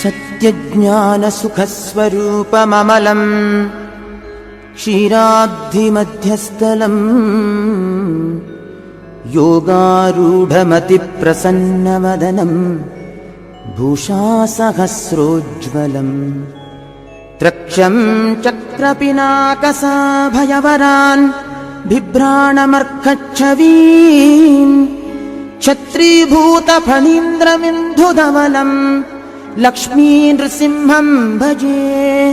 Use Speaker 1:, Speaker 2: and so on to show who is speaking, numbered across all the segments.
Speaker 1: सत्यज्ञानसुखस्वरूपममलम् क्षीराब्धिमध्यस्थलम् योगारूढमतिप्रसन्नवदनम् भूषासहस्रोज्ज्वलम् त्रक्षम् चक्रपिनाकसाभयवरान् बिभ्राणमर्कच्छवीन् क्षत्रीभूतफणीन्द्रमिन्धुधवलम् लक्ष्मी नृसिंहम् भजे।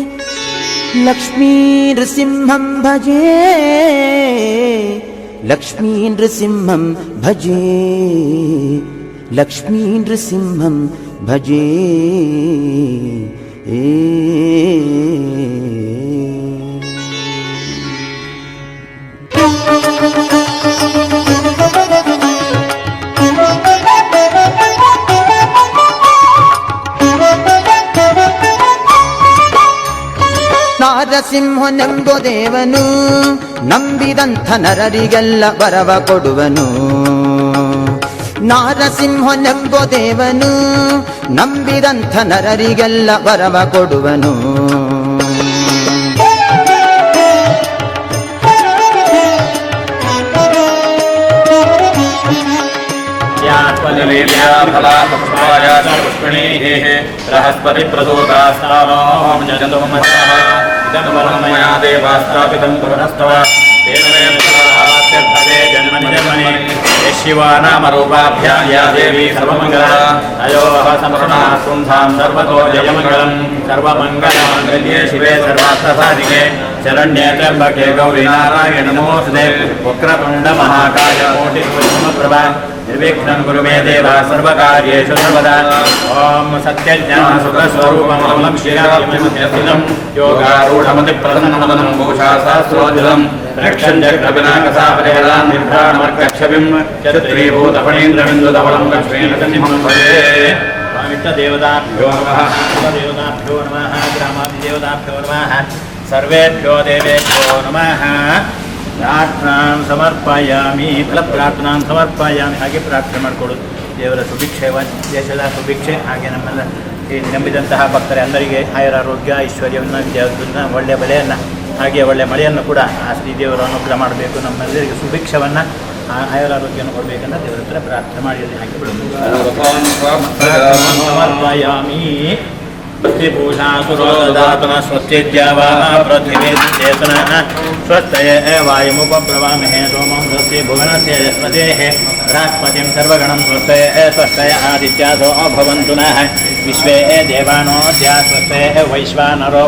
Speaker 1: लक्ष्मी नृसिंहम् भजे। लक्ष्मी नृसिंहम् भजे। लक्ष्मी नृसिंहम् भजे। ए ನಾರಸಿಂಹನೆಂಬ ದೇವನು ನಂಬಿದಂಥ ನರರಿಗೆಲ್ಲ ಬರವ ಕೊಡುವನು. ನಾರಸಿಂಹನೆಂಬ ದೇವನು ನಂಬಿದಂಥ ನರರಿಗೆಲ್ಲ ಬರವ ಕೊಡುವನು.
Speaker 2: इदं परं मया देवास्थापितं शिवा नामरूपाभ्या या देवी सर्वमङ्गला। अयोः सर्वतो जयमङ्गलं सर्वमङ्गलमङ्गल्ये शिवे सर्वार्थसाधिके। शरण्ये त्र्यम्बके गौरी नारायण नमोऽस्तु वक्रतुण्डमहाकाय कोटिसूर्यमप्रभा నిర్విఘ్నం గురు మే దేవ సర్వకార్యేషు సర్వదా ఓం సత్యజ్ఞాన సుఖస్వరూపమలం క్షీరాలం యోగారూఢమతి ప్రసన్నవదనం భూషా సహస్రోజలం రక్షంజగ్రవినాకసాపరిహరాన్ నిర్భ్రాణమర్కక్షవిం క్షత్రీభూతఫణీంద్రవిందుధవలం లక్ష్మీణ సింహం భజే దేవతాభ్యో నమ దేవతాభ్యో నమ గ్రామాభి దేవతాభ్యో నమ సర్వేభ్యో దేవేభ్యో నమ ಪ್ರಾರ್ಥನಾಂ ಸಮರ್ಪಯಾಮಿ ಫಲ ಪ್ರಾರ್ಥನಾಂ ಸಮರ್ಪಯಾಮಿ ಹಾಗೆ ಪ್ರಾರ್ಥನೆ ಮಾಡಿಕೊಡೋದು ದೇವರ ಸುಭಿಕ್ಷೆ ದೇಶದ ಸುಭಿಕ್ಷೆ ಹಾಗೆ ನಮ್ಮೆಲ್ಲ ಈ ನಂಬಿದಂತಹ ಭಕ್ತರೆಲ್ಲರಿಗೆ ಆಯುರಾರೋಗ್ಯ ಐಶ್ವರ್ಯವನ್ನು ದೇವರನ್ನ ಒಳ್ಳೆಯ ಬೆಲೆಯನ್ನು ಹಾಗೆ ಒಳ್ಳೆಯ ಮಳೆಯನ್ನು ಕೂಡ ಆ ಶ್ರೀ ದೇವರು ಅನುಗ್ರಹ ಮಾಡಬೇಕು. ನಮ್ಮೆಲ್ಲರಿಗೆ ಸುಭಿಕ್ಷವನ್ನು ಆಯುರಾರೋಗ್ಯವನ್ನು ಕೊಡಬೇಕಂತ ದೇವರ ಹತ್ರ ಪ್ರಾರ್ಥನೆ ಮಾಡಿ ಹಾಕಿ ಬಿಡೋದು पृथ्वीभूषासुरोदातन स्वस्तिद्यावाः पृथिवीचेतनः स्वस्तये वायुमुपब्रवामहे सोमं स्वस्ति भुवनस्य यस्मतेः बृहस्पतिं सर्वगणं स्वस्तये स्वस्तय आदित्यासो अभवन्तु नः विश्वे देवानोऽद्या स्वस्तये वैश्वानरो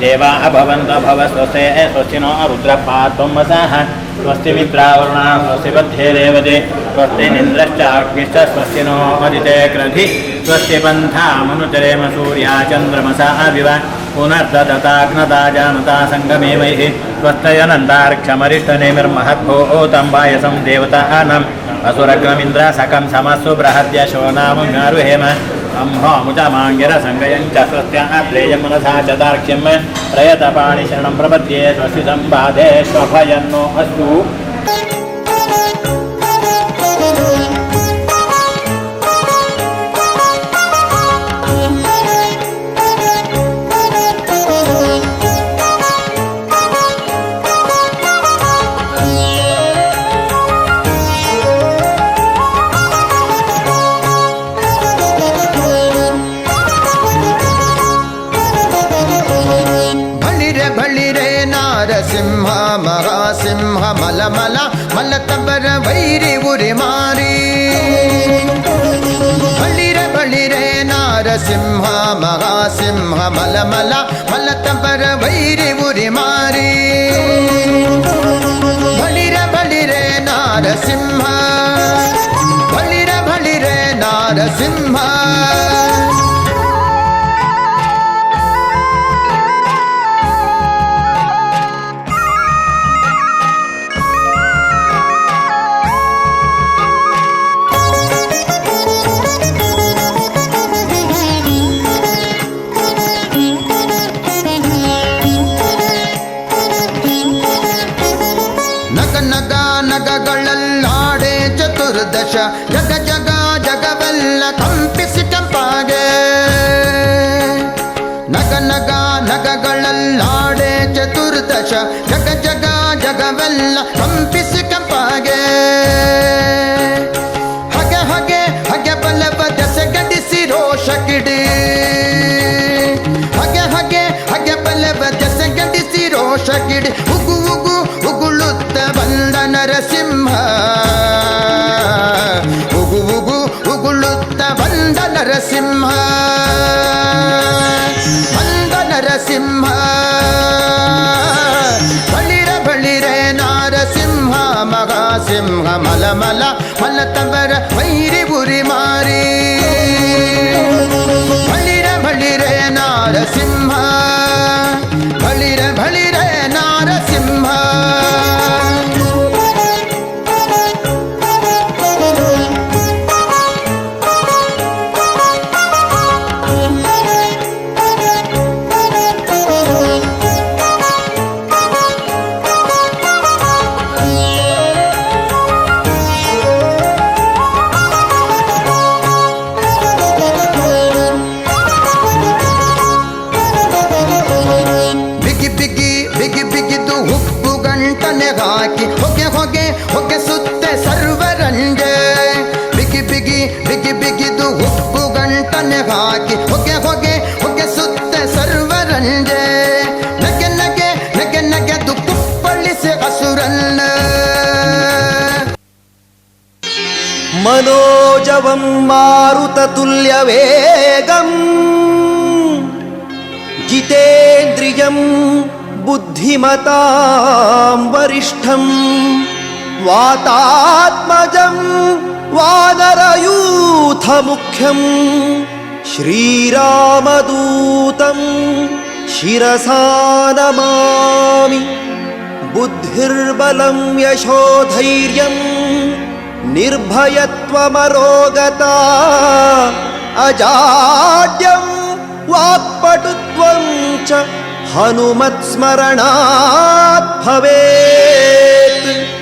Speaker 2: देवा अभवन्त भव स्वस्तये स्वस्तिनो रुद्रपात्वं वसाः स्वस्ति मित्रावरुणा स्वस्ति बद्धे देवते स्वस्ति निन्द्रश्चाग्निश्च स्वस्तिनो अदिते क्रधिः स्वस्य पन्थामनुचरेम सूर्या, चन्द्रमसा अविव पुनर्ददताग्नदा जानता सङ्गमेवैः स्वस्तयनन्दार्क्षमरिष्टनेमिर्महद्भूतम्बायसं देवता अनम् असुरग्रमिन्द्र सकं समस्सु बृहद्य शोनामं गारुहेम अम्भोमुचमाङ्गिरसङ्गयं च स्वस्याद्रेयं मनसा च दार्क्ष्यं प्रयतपाणिशरणं प्रपद्ये स्वस्ति सम्पादे स्वभयन्नो अस्तु।
Speaker 3: మల మల మల తబర వైరి ఉరి మారి. బళిర బళిరే నారసింహ మహాసింహ మల మల మల తబర వైరి ఉరి మారి. బళిర బళిరే నారసింహ బళిర బళిరే నారసింహ ನಗಗಳಲ್ಲಾಡೆ ಚತುರ್ದಶ ಜಗ நரசிம்ஹ மகாசிம்ஹ மலமல மலத்தவர வைரிபுரி மாறி. ಹಾಕಿ ಹೊಗೆ ಹೊಗೆ ಹೊಗೆ ಸುತ್ತೆ ಸರ್ವರಂಜೆ ಬಿಗಿ ಬಿಗಿ ಬಿಗಿ ಬಿಗಿದು ಉಪ್ಪು ಗಂಟನೆ ಹಾಕಿ ಹೊಗೆ ಹೊಗೆ ಹೊಗೆ ಸುತ್ತೆ ಸರ್ವರಂಜೆ ನಗೆ ನಗೆ ನಗೆ ನಗೆದು ಕುಪ್ಪಳಿಸಿ ಹಸುರನ್ನ
Speaker 4: ಮಾರುತ ತುಲ್ಯ ವೇಗಂ ಜಿತೇಂದ್ರಿಯಂ बुद्धिमतां वरिष्ठं वातात्मजं वानरयूथमुख्यं श्रीरामदूतं शिरसा नमामि बुद्धिर्बलं यशोधैर्यम् निर्भयत्वमरोगता अजाड्यं वाक्पटुत्वं च हनुमत्स्मरणात् भवेत्।